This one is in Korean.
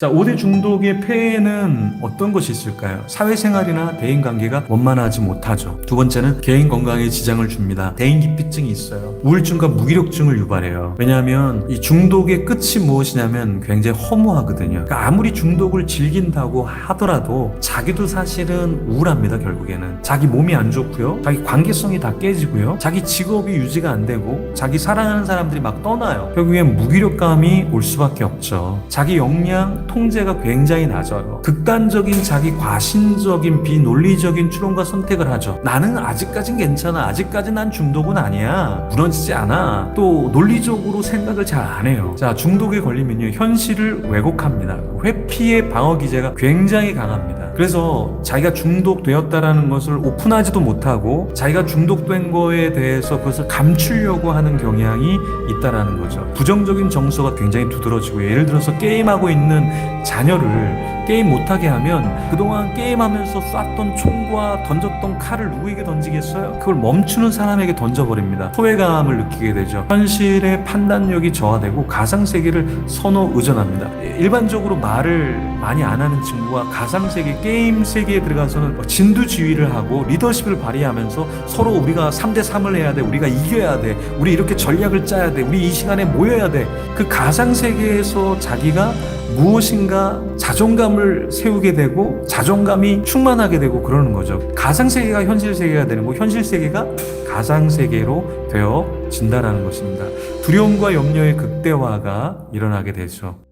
자, 5대 중독의 폐해는 어떤 것이 있을까요? 사회생활이나 대인관계가 원만하지 못하죠. 두 번째는 개인 건강에 지장을 줍니다. 대인기피증이 있어요. 우울증과 무기력증을 유발해요. 왜냐하면 이 중독의 끝이 무엇이냐면 굉장히 허무하거든요. 그러니까 아무리 중독을 즐긴다고 하더라도 자기도 사실은 우울합니다, 결국에는. 자기 몸이 안 좋고요. 자기 관계성이 다 깨지고요. 자기 직업이 유지가 안 되고 자기 사랑하는 사람들이 막 떠나요. 결국엔 무기력감이 올 수밖에 없죠. 자기 역량, 통제가 굉장히 낮아요. 극단적인 자기 과신적인 비논리적인 추론과 선택을 하죠. 나는 아직까진 괜찮아. 아직까지 난 중독은 아니야. 무너지지 않아. 또 논리적으로 생각을 잘 안 해요. 자, 중독에 걸리면요. 현실을 왜곡합니다. 회피의 방어 기제가 굉장히 강합니다. 그래서 자기가 중독되었다라는 것을 오픈하지도 못하고 자기가 중독된 거에 대해서 그것을 감추려고 하는 경향이 있다라는 거죠. 부정적인 정서가 굉장히 두드러지고 예를 들어서 게임하고 있는 자녀를 게임 못하게 하면 그동안 게임하면서 쐈던 총과 던졌던 칼을 누구에게 던지겠어요? 그걸 멈추는 사람에게 던져버립니다. 소외감을 느끼게 되죠. 현실의 판단력이 저하되고 가상세계를 선호 의존합니다. 일반적으로 말을 많이 안 하는 친구가 가상세계, 게임 세계에 들어가서는 뭐 진두지휘를 하고 리더십을 발휘하면서 서로 우리가 3대3을 해야 돼. 우리가 이겨야 돼. 우리 이렇게 전략을 짜야 돼. 우리 이 시간에 모여야 돼. 그 가상세계에서 자기가 무엇인가 자존감을 세우게 되고 자존감이 충만하게 되고 그러는 거죠. 가상 세계가 현실 세계가 되는 거, 현실 세계가 가상 세계로 되어진다라는 것입니다. 두려움과 염려의 극대화가 일어나게 되죠.